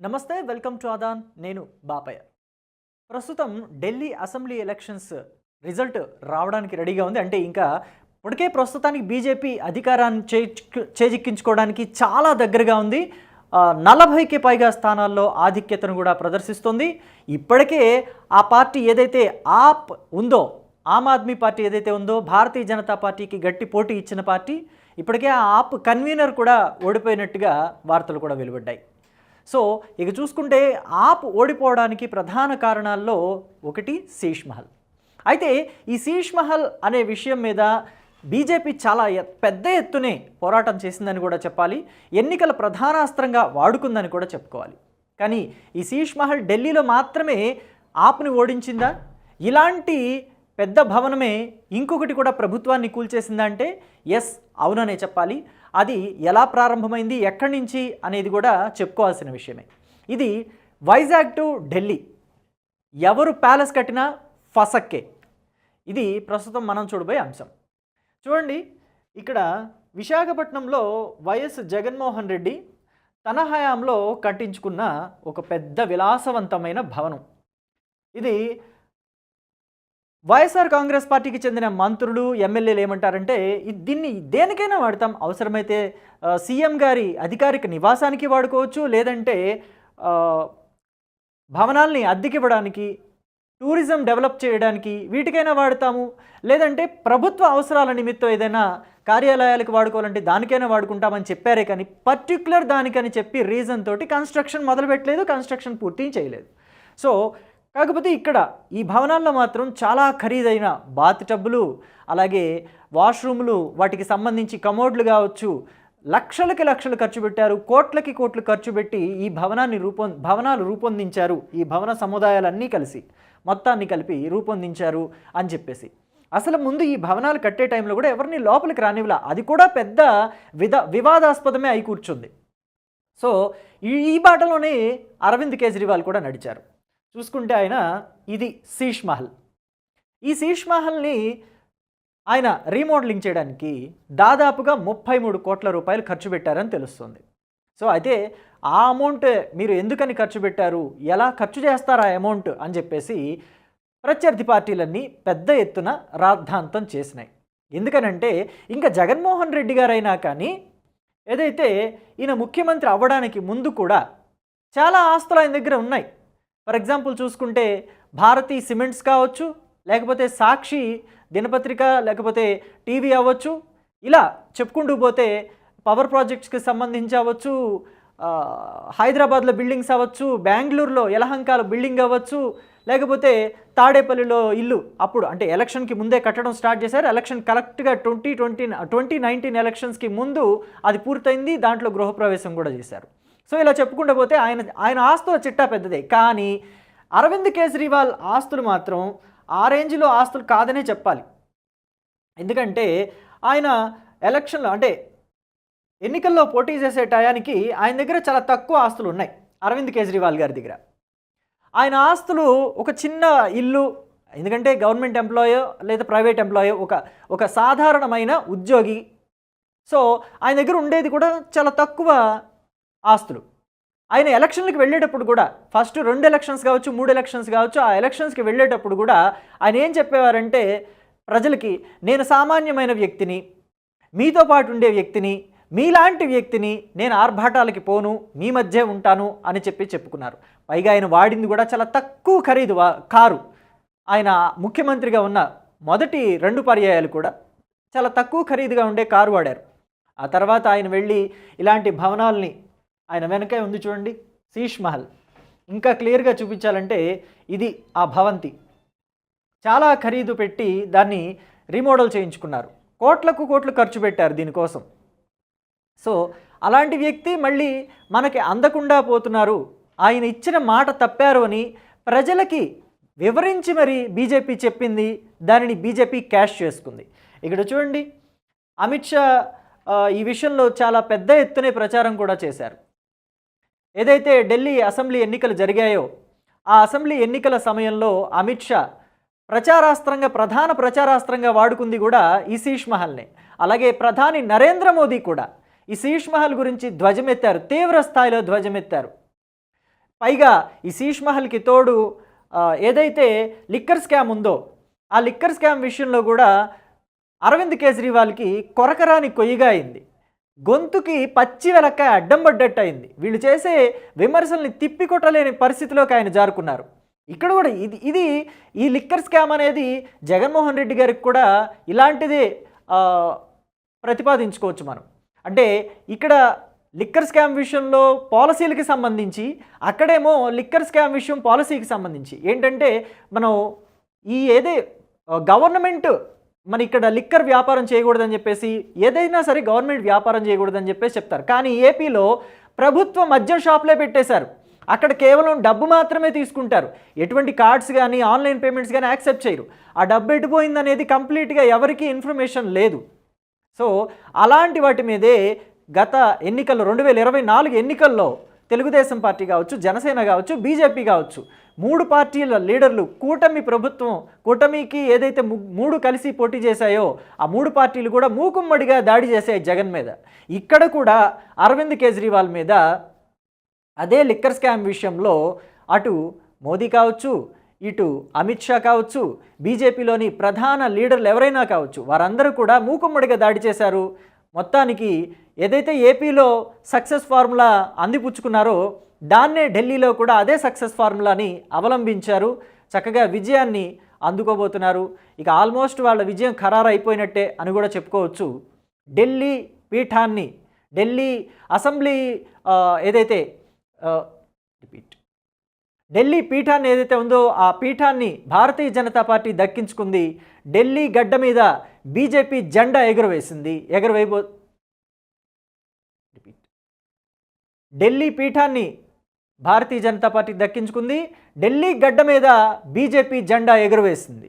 నమస్తే welcome to అదాన్ నేను బాపయ్య. ప్రస్తుతం ఢిల్లీ అసెంబ్లీ ఎలక్షన్స్ రిజల్ట్ రావడానికి రెడీగా ఉంది. అంటే ఇంకా ఇప్పటికే ప్రస్తుతానికి బీజేపీ అధికారాన్ని చేజిక్కించుకోవడానికి చాలా దగ్గరగా ఉంది. నలభైకి పైగా స్థానాల్లో ఆధిక్యతను కూడా ప్రదర్శిస్తుంది. ఇప్పటికే ఆ పార్టీ ఏదైతే ఆప్ ఉందో ఆమ్ ఆద్మీ పార్టీ ఏదైతే ఉందో భారతీయ జనతా పార్టీకి గట్టి పోటీ ఇచ్చిన పార్టీ ఇప్పటికే ఆ ఆప్ కన్వీనర్ కూడా ఓడిపోయినట్టుగా వార్తలు కూడా వెలువడ్డాయి. సో ఇక చూసుకుంటే ఆప్ ఓడిపోవడానికి ప్రధాన కారణాల్లో ఒకటి శీష్ మహల్. అయితే ఈ శీష్ మహల్ అనే విషయం మీద బీజేపీ చాలా పెద్ద ఎత్తునే పోరాటం చేసిందని కూడా చెప్పాలి. ఎన్నికల ప్రధానాస్త్రంగా వాడుకుందని కూడా చెప్పుకోవాలి. కానీ ఈ శీష్ మహల్ ఢిల్లీలో మాత్రమే ఆప్ని ఓడించిందా? ఇలాంటి పెద్ద భవనమే ఇంకొకటి కూడా ప్రభుత్వాన్ని కూల్చేసిందా అంటే ఎస్ అవుననే చెప్పాలి. అది ఎలా ప్రారంభమైంది ఎక్కడి నుంచి అనేది కూడా చెప్పుకోవాల్సిన విషయమే. ఇది వైజాగ్ టు ఢిల్లీ. ఎవరు ప్యాలెస్ కట్టినా ఫసక్కే. ఇది ప్రస్తుతం మనం చూడబోయే అంశం. చూడండి ఇక్కడ విశాఖపట్నంలో వైఎస్ జగన్మోహన్ రెడ్డి తన హయాంలో కట్టించుకున్న ఒక పెద్ద విలాసవంతమైన భవనం. ఇది వైఎస్ఆర్ కాంగ్రెస్ పార్టీకి చెందిన మంత్రులు ఎమ్మెల్యేలు ఏమంటారంటే దీన్ని దేనికైనా వాడతాం. అవసరమైతే సీఎం గారి అధికారిక నివాసానికి వాడుకోవచ్చు లేదంటే భవనాల్ని అద్దెకివ్వడానికి టూరిజం డెవలప్ చేయడానికి వీటికైనా వాడతాము. లేదంటే ప్రభుత్వ అవసరాల నిమిత్తం ఏదైనా కార్యాలయాలకు వాడుకోవాలంటే దానికైనా వాడుకుంటామని చెప్పారే కానీ పర్టిక్యులర్ దానికని చెప్పి రీజన్ తోటి కన్స్ట్రక్షన్ మొదలుపెట్టలేదు కన్స్ట్రక్షన్ పూర్తి చేయలేదు. సో కాకపోతే ఇక్కడ ఈ భవనాల్లో మాత్రం చాలా ఖరీదైన బాత్ టబ్బులు అలాగే వాష్రూమ్లు వాటికి సంబంధించి కమోడ్లు కావచ్చు లక్షలకి లక్షలు ఖర్చు పెట్టారు కోట్లకి కోట్లు ఖర్చు పెట్టి ఈ భవనాన్ని రూపొం భవనాలు రూపొందించారు ఈ భవన సముదాయాలన్నీ కలిసి మొత్తాన్ని కలిపి రూపొందించారు అని చెప్పేసి. అసలు ముందు ఈ భవనాలు కట్టే టైంలో కూడా ఎవరిని లోపలికి రానివ్వలా అది కూడా పెద్ద విద వివాదాస్పదమే అయి కూర్చుంది. సో ఈ ఈ బాటలోనే అరవింద్ కేజ్రీవాల్ కూడా నడిచారు. చూసుకుంటే ఆయన ఇది శీష్ మహల్. ఈ శీష్ మహల్ని ఆయన రీమోడలింగ్ చేయడానికి దాదాపుగా ముప్పై మూడు కోట్ల రూపాయలు ఖర్చు పెట్టారని తెలుస్తుంది. సో అయితే ఆ అమౌంట్ మీరు ఎందుకని ఖర్చు పెట్టారు? ఎలా ఖర్చు చేస్తారు ఆ అమౌంట్? అని చెప్పేసి ప్రత్యర్థి పార్టీలన్నీ పెద్ద ఎత్తున రాద్ధాంతం చేసినాయి. ఎందుకనంటే ఇంకా జగన్మోహన్ రెడ్డి గారైనా కానీ ఏదైతే ఈయన ముఖ్యమంత్రి అవ్వడానికి ముందు కూడా చాలా ఆస్తులు ఆయన దగ్గర ఉన్నాయి. ఫర్ ఎగ్జాంపుల్ చూసుకుంటే భారతి సిమెంట్స్ కావచ్చు లేకపోతే సాక్షి దినపత్రిక లేకపోతే టీవీ అవ్వచ్చు ఇలా చెప్పుకుంటూ పోతే పవర్ ప్రాజెక్ట్స్కి సంబంధించి అవ్వచ్చు హైదరాబాద్లో బిల్డింగ్స్ అవ్వచ్చు బెంగళూరులో యలహంకాల బిల్డింగ్ అవ్వచ్చు లేకపోతే తాడేపల్లిలో ఇల్లు అప్పుడు అంటే ఎలక్షన్కి ముందే కట్టడం స్టార్ట్ చేశారు. ఎలక్షన్ కరెక్ట్గా ట్వంటీ ట్వంటీ ట్వంటీ నైన్టీన్ ఎలక్షన్స్కి ముందు అది పూర్తయింది దాంట్లో గృహప్రవేశం కూడా చేశారు. సో ఇలా చెప్పుకుంటూ పోతే ఆయన ఆయన ఆస్తుల చిట్టా పెద్దదే. కానీ అరవింద్ కేజ్రీవాల్ ఆస్తులు మాత్రం ఆ రేంజ్లో ఆస్తులు కాదనే చెప్పాలి. ఎందుకంటే ఆయన ఎలక్షన్లో అంటే ఎన్నికల్లో పోటీ చేసే టయానికి ఆయన దగ్గర చాలా తక్కువ ఆస్తులు ఉన్నాయి అరవింద్ కేజ్రీవాల్ గారి దగ్గర. ఆయన ఆస్తులు ఒక చిన్న ఇల్లు ఎందుకంటే గవర్నమెంట్ ఎంప్లాయో లేదా ప్రైవేట్ ఎంప్లాయో ఒక ఒక సాధారణమైన ఉద్యోగి. సో ఆయన దగ్గర ఉండేది కూడా చాలా తక్కువ ఆస్తులు. ఆయన ఎలక్షన్లకు వెళ్ళేటప్పుడు కూడా ఫస్ట్ రెండు ఎలక్షన్స్ కావచ్చు మూడు ఎలక్షన్స్ కావచ్చు ఆ ఎలక్షన్స్కి వెళ్ళేటప్పుడు కూడా ఆయన ఏం చెప్పేవారంటే ప్రజలకి నేను సామాన్యమైన వ్యక్తిని మీతో పాటు ఉండే వ్యక్తిని మీలాంటి వ్యక్తిని నేను ఆర్భాటాలకి పోను మీ మధ్య ఉంటాను అని చెప్పి చెప్పుకున్నారు. పైగా ఆయన వాడింది కూడా చాలా తక్కువ ఖరీదు కారు. ఆయన ముఖ్యమంత్రిగా ఉన్న మొదటి రెండు పర్యాయాలు కూడా చాలా తక్కువ ఖరీదుగా ఉండే కారు వాడారు. ఆ తర్వాత ఆయన వెళ్ళి ఇలాంటి భవనాల్ని ఆయన వెనకే ఉంది చూడండి శీష్ మహల్. ఇంకా క్లియర్గా చూపించాలంటే ఇది ఆ భవంతి. చాలా ఖరీదు పెట్టి దాన్ని రీమోడల్ చేయించుకున్నారు. కోట్లకు కోట్లు ఖర్చు పెట్టారు దీనికోసం. సో అలాంటి వ్యక్తి మళ్ళీ మనకి అందకుండా పోతున్నారు. ఆయన ఇచ్చిన మాట తప్పారు అని ప్రజలకి వివరించి మరి బీజేపీ చెప్పింది దానిని బీజేపీ క్యాష్ చేసుకుంది. ఇక్కడ చూడండి అమిత్ షా ఈ విషయంలో చాలా పెద్ద ఎత్తునే ప్రచారం కూడా చేశారు. ఏదైతే ఢిల్లీ అసెంబ్లీ ఎన్నికలు జరిగాయో ఆ అసెంబ్లీ ఎన్నికల సమయంలో అమిత్ షా ప్రచారాస్త్రంగా ప్రధాన ప్రచారాస్త్రంగా వాడుకుంది కూడా ఈ శీష్ మహల్నే అలాగే ప్రధాని నరేంద్ర మోదీ కూడా ఈ శీష్ మహల్ గురించి ధ్వజమెత్తారు తీవ్ర స్థాయిలో ధ్వజమెత్తారు. పైగా ఈ శీష్ మహల్కి తోడు ఏదైతే లిక్కర్ స్కామ్ ఉందో ఆ లిక్కర్ స్కామ్ విషయంలో కూడా అరవింద్ కేజ్రీవాల్కి కొరకరాని కొయ్యిగా అయింది. గొంతుకి పచ్చి వెలక్కాయ అడ్డం పడ్డట్టు అయింది వీళ్ళు చేసే విమర్శల్ని తిప్పికొట్టలేని పరిస్థితిలోకి ఆయన జారుకున్నారు. ఇక్కడ కూడా ఇది ఇది ఈ లిక్కర్ స్కామ్ అనేది జగన్మోహన్ రెడ్డి గారికి కూడా ఇలాంటిదే ప్రతిపాదించుకోవచ్చు మనం. అంటే ఇక్కడ లిక్కర్ స్కామ్ విషయంలో పాలసీలకి సంబంధించి అక్కడేమో లిక్కర్ స్కామ్ విషయం పాలసీకి సంబంధించి. ఏంటంటే మనం ఈ ఏదే గవర్నమెంట్ మన ఇక్కడ లిక్కర్ వ్యాపారం చేయకూడదని చెప్పేసి ఏదైనా సరే గవర్నమెంట్ వ్యాపారం చేయకూడదని చెప్పేసి చెప్తారు. కానీ ఏపీలో ప్రభుత్వ మద్యం షాప్లే పెట్టేశారు. అక్కడ కేవలం డబ్బు మాత్రమే తీసుకుంటారు. ఎటువంటి కార్డ్స్ కానీ ఆన్లైన్ పేమెంట్స్ కానీ యాక్సెప్ట్ చేయరు. ఆ డబ్బు ఎటుపోయింది అనేది కంప్లీట్గా ఎవరికీ ఇన్ఫర్మేషన్ లేదు. సో అలాంటి వాటి మీదే గత ఎన్నికల్లో రెండు వేల ఇరవై నాలుగు ఎన్నికల్లో తెలుగుదేశం పార్టీ కావచ్చు జనసేన కావచ్చు బీజేపీ కావచ్చు. మూడు పార్టీల లీడర్లు కూటమి ప్రభుత్వం కూటమికి ఏదైతే మూడు కలిసి పోటీ చేశాయో ఆ మూడు పార్టీలు కూడా మూకుమ్మడిగా దాడి చేశాయి జగన్ మీద. ఇక్కడ కూడా అరవింద్ కేజ్రీవాల్ మీద అదే లిక్కర్ స్కామ్ విషయంలో అటు మోదీ కావచ్చు ఇటు అమిత్ షా కావచ్చు బీజేపీలోని ప్రధాన లీడర్లు ఎవరైనా కావచ్చు వారందరూ కూడా మూకుమ్మడిగా దాడి చేశారు. మొత్తానికి ఏదైతే ఏపీలో సక్సెస్ ఫార్ములా అందిపుచ్చుకున్నారో దాన్నే ఢిల్లీలో కూడా అదే సక్సెస్ ఫార్ములాని అవలంబించారు. చక్కగా విజయాన్ని అందుకోబోతున్నారు. ఇక ఆల్మోస్ట్ వాళ్ళ విజయం ఖరారు అయిపోయినట్టే అని కూడా చెప్పుకోవచ్చు. ఢిల్లీ పీఠాన్ని ఢిల్లీ అసెంబ్లీ ఏదైతే రిపీట్. ఢిల్లీ పీఠాన్ని ఏదైతే ఉందో ఆ పీఠాన్ని భారతీయ జనతా పార్టీ దక్కించుకుంది. ఢిల్లీ గడ్డ మీద బీజేపీ జెండా ఎగురవేసింది. ఎగురవేయబో ఢిల్లీ పీఠాన్ని భారతీయ జనతా పార్టీ దక్కించుకుంది. ఢిల్లీ గడ్డ మీద బీజేపీ జెండా ఎగురవేసింది.